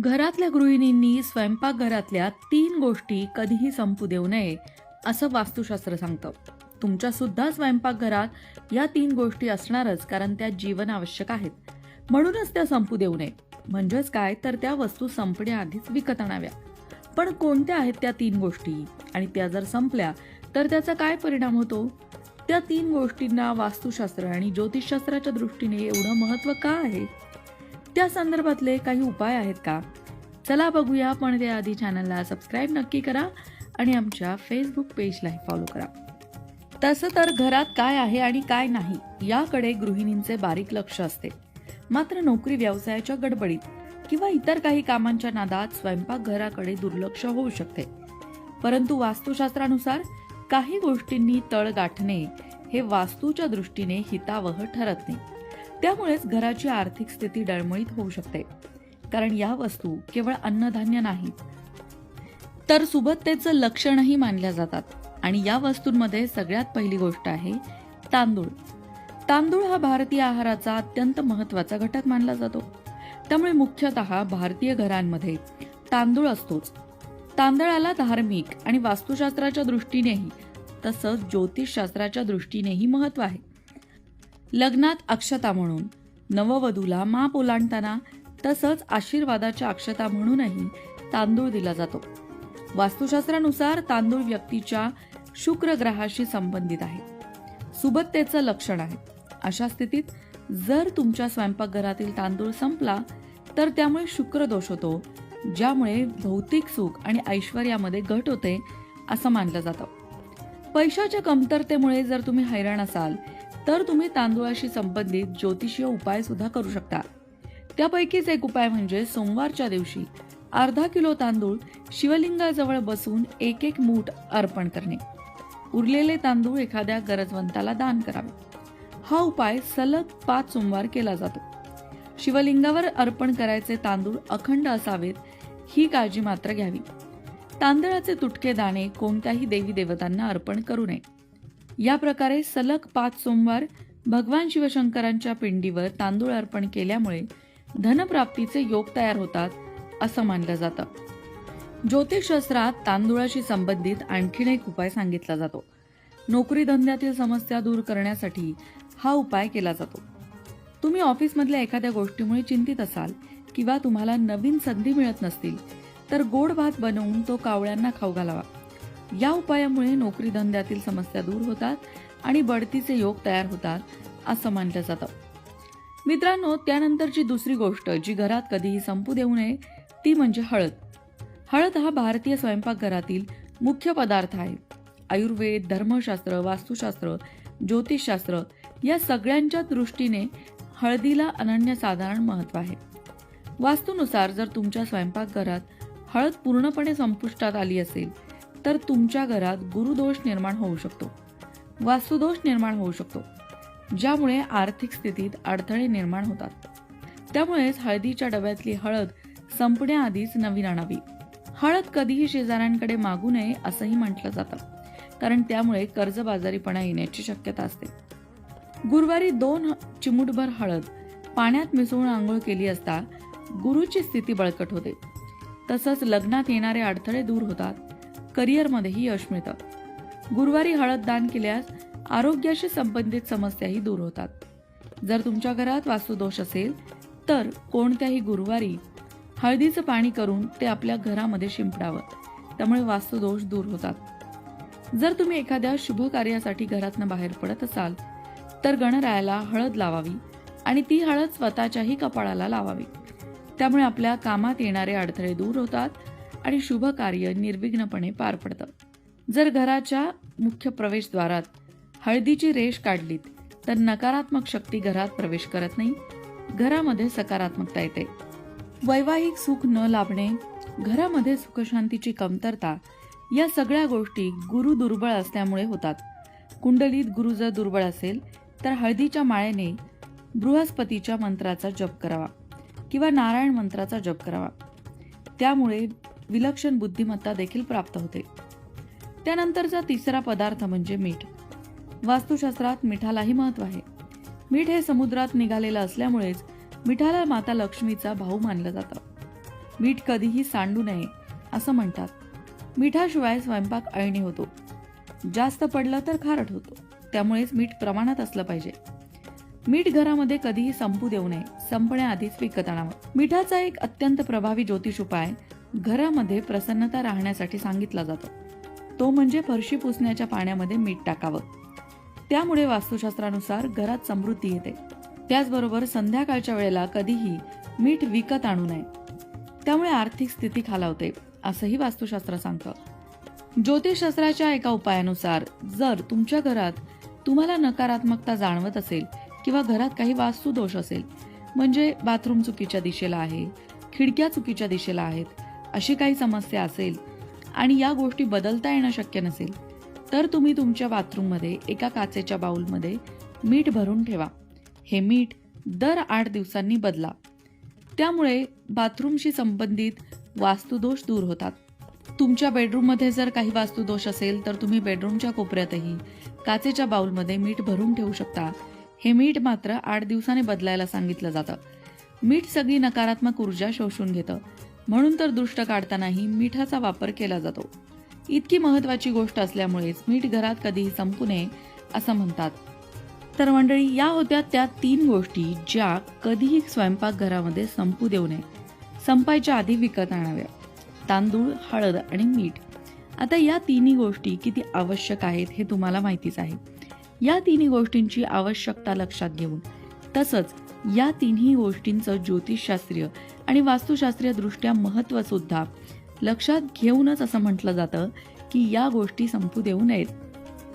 घरातल्या गृहिणींनी स्वयंपाकघरातल्या तीन गोष्टी कधीही संपू देऊ नये असं वास्तुशास्त्र सांगतं. तुमच्या सुद्धा स्वयंपाकघरात या तीन गोष्टी असणारच कारण त्या जीवन आवश्यक आहेत. म्हणूनच त्या संपू देऊ नये. म्हणजेच काय? तर त्या वस्तू संपण्याआधीच विकत आणाव्या. पण कोणत्या आहेत त्या तीन गोष्टी? आणि त्या जर संपल्या तर त्याचा काय परिणाम होतो? त्या तीन गोष्टींना वास्तुशास्त्र आणि ज्योतिषशास्त्राच्या दृष्टीने एवढं महत्त्व का आहे? त्या संदर्भातले काही उपाय आहेत का? चला बघूया. पण त्याआधी चॅनलला सबस्क्राईब नक्की करा आणि आमच्या फेसबुक पेजलाही फॉलो करा. तसं तर घरात काय आहे आणि काय नाही याकडे गृहिणींचे बारीक लक्ष असते. मात्र नोकरी व्यवसायाच्या गडबडीत किंवा इतर काही कामांच्या नादात स्वयंपाकघराकडे दुर्लक्ष होऊ शकते. परंतु वास्तुशास्त्रानुसार काही गोष्टींनी तळ गाठणे हे वास्तूच्या दृष्टीने हितावह ठरत नाही. त्यामुळेच घराची आर्थिक स्थिती डळमळीत होऊ शकते. कारण या वस्तू केवळ अन्नधान्य नाहीत. तर सुबत्तेचं लक्षणही मानल्या जातात. आणि या वस्तूंमध्ये सगळ्यात पहिली गोष्ट आहे तांदूळ. तांदूळ हा भारतीय आहाराचा अत्यंत महत्त्वाचा घटक मानला जातो. त्यामुळे मुख्यतः भारतीय घरांमध्ये तांदूळ असतोच. तांदळाला धार्मिक आणि वास्तुशास्त्राच्या दृष्टीनेही तसंच ज्योतिषशास्त्राच्या दृष्टीनेही महत्त्व आहे. लग्नात अक्षता म्हणून. नववधूला माप ओलांडताना तसंच आशीर्वादाच्या अक्षता म्हणूनही तांदूळ दिला जातो. वास्तुशास्त्रानुसार तांदूळ व्यक्तीच्या शुक्र ग्रहाशी संबंधित आहे. सुबत्तेचं लक्षण आहे. अशा स्थितीत जर तुमच्या स्वयंपाकघरातील तांदूळ संपला तर त्यामुळे शुक्र दोष होतो ज्यामुळे भौतिक सुख आणि ऐश्वर्यामध्ये घट होते असं मानलं जातं. पैशाच्या कमतरतेमुळे जर तुम्ही हैराण असाल तर तुम्ही तांदूळाशी संबंधित ज्योतिषीय उपाय सुद्धा करू शकता. त्यापैकीच एक उपाय म्हणजे सोमवारच्या दिवशी अर्धा किलो तांदूळ शिवलिंगाजवळ बसून एक एक मूठ अर्पण करणे. उरलेले तांदूळ एखाद्या गरजवंताला दान करावे. हा उपाय सलग पाच सोमवार केला जातो. शिवलिंगावर अर्पण करायचे तांदूळ अखंड असावेत ही काळजी मात्र घ्यावी. तांदळाचे तुटके दाणे कोणत्याही देवी देवतांना अर्पण करू नये. या प्रकारे सलग पाच सोमवार भगवान शिवशंकरांच्या पिंडीवर तांदूळ अर्पण केल्यामुळे धनप्राप्तीचे योग तयार होतात असं मानलं जातं. ज्योतिषशास्त्रात तांदूळाशी संबंधित आणखीन एक उपाय सांगितला जातो. नोकरी धंद्यातील समस्या दूर करण्यासाठी हा उपाय केला जातो. तुम्ही ऑफिसमधल्या एखाद्या गोष्टीमुळे चिंतित असाल किंवा तुम्हाला नवीन संधी मिळत नसतील तर गोड भात बनवून तो कावळ्यांना खाऊ घालावा. या उपायामुळे नोकरी धंद्यातील समस्या दूर होतात आणि बढतीचे योग तयार होतात असं मानलं जातं. मित्रांनो त्यानंतरची दुसरी गोष्ट जी घरात कधीही संपू देऊ नये ती म्हणजे हळद. हळद हा भारतीय स्वयंपाकघरातील मुख्य पदार्थ आहे. आयुर्वेद धर्मशास्त्र वास्तुशास्त्र ज्योतिषशास्त्र या सगळ्यांच्या दृष्टीने हळदीला अनन्यसाधारण महत्त्व आहे. वास्तूनुसार जर तुमच्या स्वयंपाकघरात हळद पूर्णपणे संपुष्टात आली असेल तर तुमच्या घरात गुरुदोष निर्माण होऊ शकतो. वास्तुदोष निर्माण होऊ शकतो. ज्यामुळे आर्थिक स्थितीत अडथळे निर्माण होतात. त्यामुळेच हळदीच्या डब्यातली हळद संपण्याआधीच नवीन आणावी. हळद कधीही शेजाऱ्यांकडे मागू नये असंही म्हटलं जातं. कारण त्यामुळे कर्जबाजारीपणा येण्याची शक्यता असते. गुरुवारी दोन चिमूटभर हळद पाण्यात मिसळून आंघोळ केली असता गुरुची स्थिती बळकट होते. तसंच लग्नात येणारे अडथळे दूर होतात. करिअरमध्येही यश मिळतं. गुरुवारी हळद दान केल्यास आरोग्याशी संबंधित समस्याही दूर होतात. जर तुमच्या घरात वास्तुदोष असेल तर कोणत्याही गुरुवारी हळदीचं पाणी करून ते आपल्या घरामध्ये शिंपडावं. त्यामुळे वास्तुदोष दूर होतात. जर तुम्ही एखाद्या शुभ कार्यासाठी घरातनं बाहेर पडत असाल तर गणरायाला हळद लावावी आणि ती हळद स्वतःच्याही कपाळाला लावावी. त्यामुळे आपल्या कामात येणारे अडथळे दूर होतात आणि शुभ कार्य निर्विघ्नपणे पार पडतं. जर घराच्या मुख्य प्रवेशद्वारात हळदीची रेष काढलीत तर नकारात्मक शक्ती घरात प्रवेश करत नाही. घरामध्ये सकारात्मकता येते. वैवाहिक सुख न लाभणे घरामध्ये सुखशांतीची कमतरता या सगळ्या गोष्टी गुरु दुर्बळ असल्यामुळे होतात. कुंडलीत गुरु जर दुर्बळ असेल तर हळदीच्या माळेने बृहस्पतीच्या मंत्राचा जप करावा किंवा नारायण मंत्राचा जप करावा. त्यामुळे विलक्षण बुद्धिमत्ता देखील प्राप्त होते. त्यानंतरचा तिसरा पदार्थ म्हणजे मीठ. वास्तुशास्त्रात मिठालाही महत्त्व आहे. मीठ हे समुद्रात निघालेलं असल्यामुळेच मिठाला माता लक्ष्मीचा भाऊ मानलं जातं. मीठ कधीही सांडू नये असं म्हणतात. मिठाशिवाय स्वयंपाक अळणी होतो. जास्त पडलं तर खारट होतो. त्यामुळेच मीठ प्रमाणात असलं पाहिजे. मीठ घरामध्ये कधीही संपू देऊ नये संपण्याआधीच विकत आणावं. मिठाचा एक अत्यंत प्रभावी ज्योतिष उपाय घरामध्ये प्रसन्नता राहण्यासाठी सांगितला जातो. तो म्हणजे फरशी पुसण्याच्या पाण्यामध्ये मीठ टाकावं. त्यामुळे वास्तुशास्त्रानुसार घरात समृद्धी येते. त्याचबरोबर संध्याकाळच्या वेळेला कधीही मीठ विकत आणू नये. त्यामुळे आर्थिक स्थिती खालावते असंही वास्तुशास्त्र सांगतं. ज्योतिषशास्त्राच्या एका उपायानुसार जर तुमच्या घरात तुम्हाला नकारात्मकता जाणवत असेल किंवा घरात काही वास्तुदोष असेल म्हणजे बाथरूम चुकीच्या दिशेला आहे खिडक्या चुकीच्या दिशेला आहेत अशी काही समस्या असेल आणि या गोष्टी बदलता येणं शक्य नसेल तर तुम्ही तुमच्या बाथरूममध्ये एका काचेच्या बाउलमध्ये मीठ भरून ठेवा. हे मीठ दर आठ दिवसांनी बदला. त्यामुळे बाथरूमशी संबंधित वास्तुदोष दूर होतात. तुमच्या बेडरूममध्ये जर काही वास्तुदोष असेल तर तुम्ही बेडरूमच्या कोपऱ्यातही काचेच्या बाउलमध्ये मीठ भरून ठेवू शकता. हे मीठ मात्र आठ दिवसाने बदलायला सांगितलं जातं. मीठ सगळी नकारात्मक ऊर्जा शोषून घेतं. म्हणून तर दृष्ट काढतानाही मिठाचा वापर केला जातो. इतकी महत्वाची गोष्ट असल्यामुळेच मीठ घरात कधीही संपू नये असं म्हणतात. तर मंडळी या होत्या त्या तीन गोष्टी ज्या कधीही स्वयंपाकघरामध्ये संपू देऊ नये. संपायच्या आधी विकत आणाव्या. तांदूळ हळद आणि मीठ. आता या तिन्ही गोष्टी किती आवश्यक आहेत हे तुम्हाला माहितीच आहे. या तिन्ही गोष्टींची आवश्यकता लक्षात घेऊन. तसंच या तिन्ही गोष्टींचं ज्योतिषशास्त्रीय आणि वास्तुशास्त्रीय दृष्ट्या सुद्धा. लक्षात घेऊनच असं म्हटलं जातं की या गोष्टी संपू देऊ नयेत.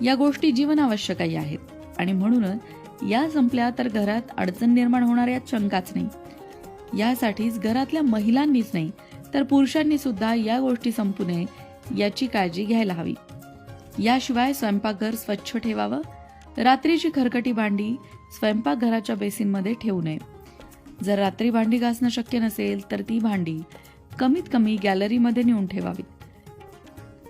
या गोष्टी जीवनावश्यकही आहेत. आणि म्हणूनच या संपल्या तर घरात अडचण निर्माण होणार यात शंकाच नाही. यासाठीच घरातल्या महिलांनीच नाही तर पुरुषांनी सुद्धा या गोष्टी संपू नये याची काळजी घ्यायला हवी. याशिवाय स्वयंपाकघर स्वच्छ ठेवावं. रात्रीची खरकटी भांडी स्वयंपाकघराच्या बेसिनमध्ये ठेवू नये. जर रात्री भांडी घासणं शक्य नसेल तर ती भांडी कमीत कमी गॅलरीमध्ये नेऊन ठेवावीत.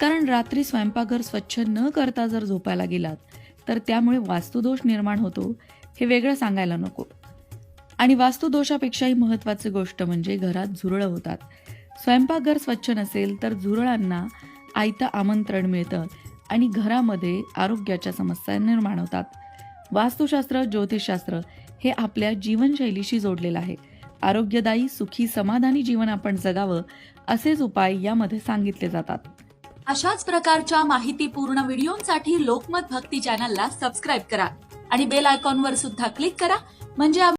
कारण रात्री स्वयंपाकघर स्वच्छ न करता जर झोपायला गेलात तर त्यामुळे वास्तुदोष निर्माण होतो हे वेगळं सांगायला नको. आणि वास्तुदोषापेक्षाही महत्वाची गोष्ट म्हणजे घरात झुरळं होतात. स्वयंपाकघर स्वच्छ नसेल तर झुरळांना आयतं आमंत्रण मिळतं आणि घरामध्ये आरोग्याच्या समस्या निर्माण होतात. वास्तुशास्त्र ज्योतिषशास्त्र हे आपल्या जीवनशैलीशी जोडलेलं आहे. आरोग्यदायी सुखी समाधानी जीवन आपण जगावं असेच उपाय यामध्ये सांगितले जातात. अशाच प्रकारच्या माहितीपूर्ण व्हिडिओंसाठी लोकमत भक्ती चॅनलला सबस्क्राईब करा आणि बेल आयकॉनवर सुद्धा क्लिक करा. म्हणजे